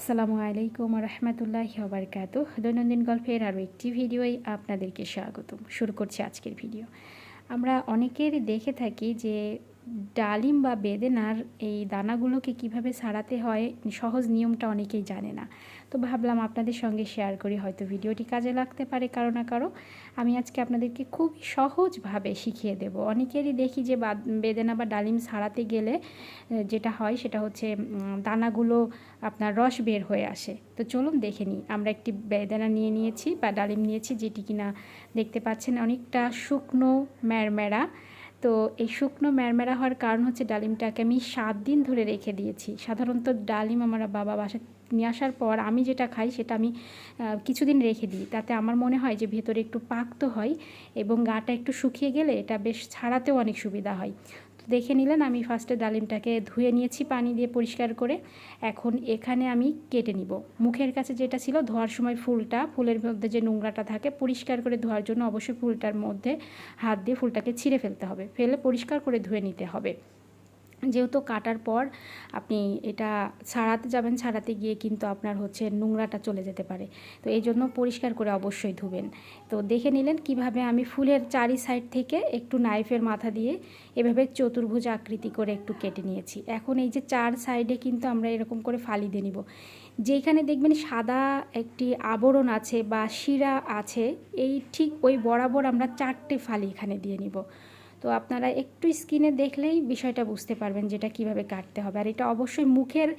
আসসালামু আলাইকুম রহমতুল্লাহ বারকাত দৈনন্দিন গল্পের আরও একটি ভিডিওই আপনাদেরকে স্বাগতম। শুরু করছি আজকের ভিডিও। আমরা অনেকের দেখে থাকি যে ডালিম বা বেদেনার এই দানাগুলোকে কীভাবে সারাতে হয়, সহজ নিয়মটা অনেকেই জানে না। তো ভাবলাম আপনাদের সঙ্গে শেয়ার করি, হয়তো ভিডিওটি কাজে লাগতে পারে কারও না কারও। আমি আজকে আপনাদেরকে খুব সহজভাবে শিখিয়ে দেব। অনেকেরই দেখি যে বেদেনা বা ডালিম সারাতে গেলে যেটা হয় সেটা হচ্ছে দানাগুলো আপনার রস বের হয়ে আসে। তো চলুন দেখে নিই। আমরা একটি বেদেনা নিয়ে নিয়েছি বা ডালিম নিয়েছি, যেটি কিনা দেখতে পাচ্ছেন অনেকটা শুকনো ম্যারমেরা তো এই শুকনো ম্যারমেরা হওয়ার কারণ হচ্ছে ডালিমটাকে আমি সাত দিন ধরে রেখে দিয়েছি। সাধারণত ডালিম আমার বাবা বাসা নিয়ে আসার পর আমি যেটা খাই সেটা আমি কিছুদিন রেখে দিই। তাতে আমার মনে হয় যে ভেতরে একটু পাক্ত হয় এবং গাটা একটু শুকিয়ে গেলে এটা বেশ ছাড়াতেও অনেক সুবিধা হয়। দেখে নিলেন, আমি ফার্স্টে ডালিমটাকে ধুয়ে নিয়েছি পানি দিয়ে পরিষ্কার করে। এখন এখানে আমি কেটে নিব। মুখের কাছে যেটা ছিল ধোয়ার সময় ফুলটা, ফুলের মধ্যে যে নোংরাটা থাকে পরিষ্কার করে ধোয়ার জন্য অবশ্যই ফুলটার মধ্যে হাত দিয়ে ফুলটাকে ছিঁড়ে ফেলতে হবে। ফেলে পরিষ্কার করে ধুয়ে নিতে হবে। যেহেতু কাটার পর আপনি এটা ছাড়াতে যাবেন, ছাড়াতে গিয়ে কিন্তু আপনার হচ্ছে নোংরাটা চলে যেতে পারে। তো এই জন্য পরিষ্কার করে অবশ্যই ধুবেন। তো দেখে নিলেন কীভাবে আমি ফুলের চারি সাইড থেকে একটু নাইফের মাথা দিয়ে এভাবে চতুর্ভুজ আকৃতি করে একটু কেটে নিয়েছি। এখন এই যে চার সাইডে কিন্তু আমরা এরকম করে ফালি দিয়ে নিব। যেখানে দেখবেন সাদা একটি আবরণ আছে বা শিরা আছে, এই ঠিক ওই বরাবর আমরা চারটে ফালি এখানে দিয়ে নিব। তো আপনারা একটু স্কিনে দেখলেই বিষয়টা বুঝতে পারবেন যেটা কীভাবে কাটতে হবে। আর এটা অবশ্যই মুখের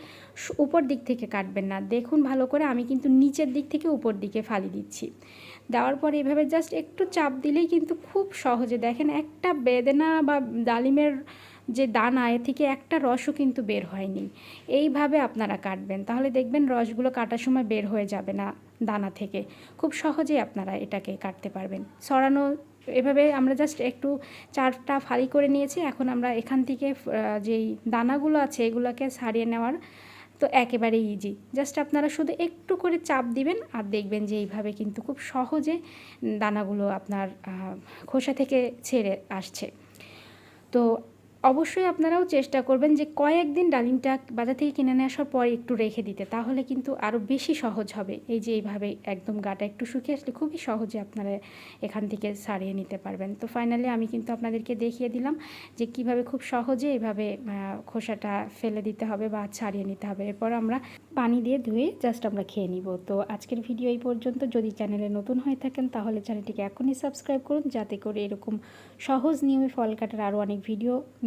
উপর দিক থেকে কাটবেন না। দেখুন ভালো করে, আমি কিন্তু নিচের দিক থেকে উপর দিকে ফালি দিচ্ছি। দেওয়ার পর এভাবে জাস্ট একটু চাপ দিলেই কিন্তু খুব সহজে। দেখেন একটা বেদনা বা ডালিমের যে দানা, এ থেকে একটা রসও কিন্তু বের হয়নি। এইভাবে আপনারা কাটবেন। তাহলে দেখবেন রসগুলো কাটার সময় বের হয়ে যাবে না দানা থেকে। খুব সহজেই আপনারা এটাকে কাটতে পারবেন। সরানো এভাবে আমরা জাস্ট একটু চারটা ফালি করে নিয়েছি। এখন আমরা এখান থেকে যেই দানাগুলো আছে এগুলোকে সারিয়ে নেওয়ার তো একেবারে ইজি জাস্ট আপনারা শুধু একটু করে চাপ দিবেন আর দেখবেন যে এইভাবে কিন্তু খুব সহজে দানাগুলো আপনার খোসা থেকে ছেড়ে আসছে। তো অবশ্যই আপনারাও চেষ্টা করবেন যে কয়েকদিন ডালিমটা বাজার থেকে কিনে নিয়ে আসার পর একটু রেখে দিতে, তাহলে কিন্তু আরও বেশি সহজ হবে। এই যে এইভাবে একদম গাটা একটু শুকিয়ে আসলে খুবই সহজে আপনারা এখান থেকে সারিয়ে নিতে পারবেন। তো ফাইনালি আমি কিন্তু আপনাদেরকে দেখিয়ে দিলাম যে কীভাবে খুব সহজে এইভাবে খোসাটা ফেলে দিতে হবে বা ছাড়িয়ে নিতে হবে। এরপর আমরা পানি দিয়ে ধুয়ে জাস্ট আমরা খেয়ে নিব। তো আজকের ভিডিও এই পর্যন্ত। যদি চ্যানেলে নতুন হয়ে থাকেন তাহলে চ্যানেলটিকে এখনই সাবস্ক্রাইব করুন। যাতে করে এরকম সহজ নিয়মে ফল কাটার আরও অনেক ভিডিও